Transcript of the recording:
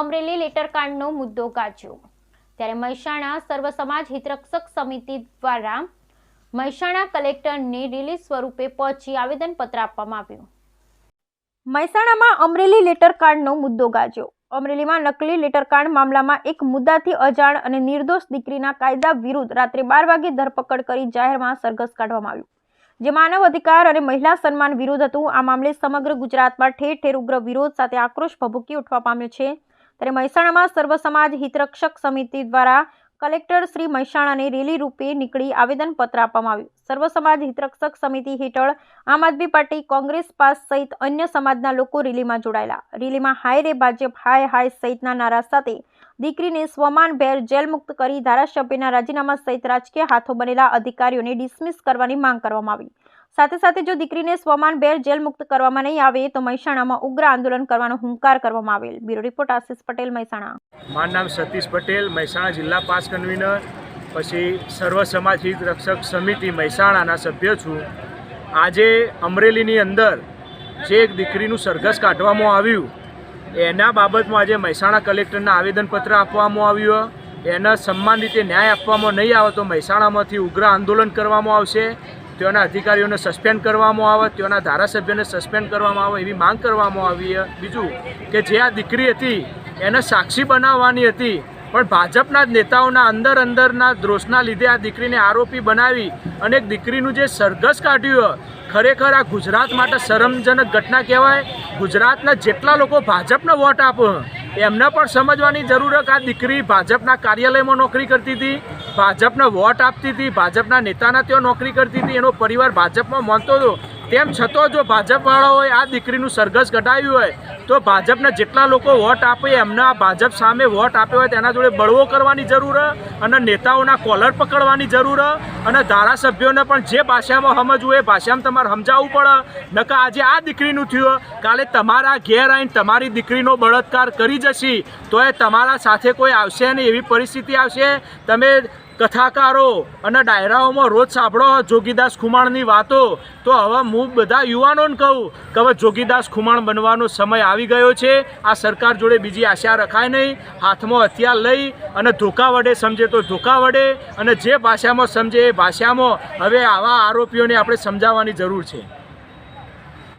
અમરેલી લેટરકાંડનો મુદ્દો ગાજ્યો. ત્યારે મહેસાણા સર્વ સમાજ હિતરક્ષક સમિતિ દ્વારા મહેસાણા કલેક્ટરને રિલીઝ સ્વરૂપે પહોંચી આવેદનપત્ર આપવામાં આવ્યું. મહેસાણામાં અમરેલી લેટરકાંડનો મુદ્દો ગાજ્યો. અમરેલીમાં નકલી લેટરકાંડ મામલામાં એક મુદ્દાથી અજાણ અને નિર્દોષ દીકરીના કાયદા વિરુદ્ધ રાત્રે બાર વાગે ધરપકડ કરી જાહેરમાં સરઘસ કાઢવામાં આવ્યું. જે માનવ અધિકાર અને મહિલા સન્માન વિરોધ હતું, આ મામલે સમગ્ર ગુજરાતમાં ઠેર ઠેર ઉગ્ર વિરોધ સાથે આક્રોશ ભભૂકી ઉઠવા પામ્યો છે. ત્યારે મહેસાણામાં સર્વ સમાજ હિતરક્ષક સમિતિ દ્વારા કલેક્ટર શ્રી મહેસાણાને રેલી રૂપે નીકળી આવેદનપત્ર આપવામાં આવ્યું. સર્વ સમાજ હિતરક્ષક સમિતિ હેઠળ આમ આદમી પાર્ટી કોંગ્રેસ પાસ સહિત અન્ય સમાજના લોકો રેલીમાં જોડાયેલા. રેલીમાં હાય રે ભાજપ, હાય હાય સહિતના નારા સાથે દીકરીને સ્વમાન ભેર જેલ મુક્ત કરી ધારાસભ્યના રાજીનામા સહિત રાજકીય હાથો બનેલા અધિકારીઓને ડિસમિસ કરવાની માંગ કરવામાં આવી. સાથે સાથે જો દીકરીને સ્વમાન બેર જેલ મુક્ત કરવામાં નહીં આવે તો મહેસાણામાં ઉગ્ર આંદોલન કરવાનો હુંકાર કરવામાં આવેલ. Bureau report Ashish Patel, Mehsana. મારું નામ સતીશ પટેલ, મહેસાણા જિલ્લા પાસ કન્વીનર, પછી સર્વ સમાજ હિત રક્ષક સમિતિ મહેસાણાના સભ્ય છું. આજે અમરેલીની અંદર જે એક દીકરીનું સરઘસ કાઢવામાં આવ્યું, એના બાબતમાં આજે મહેસાણા કલેક્ટરને આવેદનપત્ર આપવામાં આવ્યું. એના સન્માન રીતે ન્યાય આપવામાં નહીં આવે તો મહેસાણામાંથી ઉગ્ર આંદોલન કરવામાં આવશે. ત્યાંના અધિકારીઓને સસ્પેન્ડ કરવામાં આવે, ત્યાંના ધારાસભ્યોને સસ્પેન્ડ કરવામાં આવે એવી માંગ કરવામાં આવી. બીજું કે જે આ દીકરી હતી, એને સાક્ષી બનાવવાની હતી, પણ ભાજપના જ નેતાઓના અંદર અંદરના દ્રોષના લીધે આ દીકરીને આરોપી બનાવી અને એક દીકરીનું જે સરઘસ કાઢ્યું ખરેખર આ ગુજરાત માટે શરમજનક ઘટના કહેવાય ગુજરાતના જેટલા લોકો ભાજપને વોટ આપે, એમને પણ સમજવાની જરૂર કે આ દીકરી ભાજપના કાર્યાલયમાં નોકરી કરતી હતી ભાજપને વોટ આપતી હતી, ભાજપના નેતાના ત્યાં નોકરી કરતી હતી, એનો પરિવાર ભાજપમાં માનતો હતો. તેમ છતાં જો ભાજપવાળાઓએ આ દીકરીનું સરઘસ ઘટાવ્યું હોય, તો ભાજપને જેટલા લોકો વોટ આપે, એમના ભાજપ સામે વોટ આપ્યો હોય, તેના જોડે બળવો કરવાની જરૂર અને નેતાઓના કોલર પકડવાની જરૂર અને ધારાસભ્યોને પણ જે ભાષામાં સમજવું એ ભાષામાં તમારે સમજાવવું પડે. નકા આજે આ દીકરીનું થયું કાલે તમારા ઘેર આવીને તમારી દીકરીનો બળાત્કાર કરી જશે, તો એ તમારા સાથે કોઈ આવશે નહીં, એવી પરિસ્થિતિ આવશે. તમે કથાકારો અને ડાયરાઓમાં રોજ સાંભળો જોગીદાસ ખુમાણની વાતો. તો હવે હું બધા યુવાનોને કહું કે હવે જોગીદાસ ખુમાણ બનવાનો સમય આવી ગયો છે. આ સરકાર જોડે બીજી આશા રખાય નહીં. હાથમાં હથિયાર લઈ અને ધોકા વડે સમજે તો ધોકા વડે અને જે ભાષામાં સમજે એ ભાષામાં. હવે આવા આરોપીઓને આપણે સમજાવવાની જરૂર છે.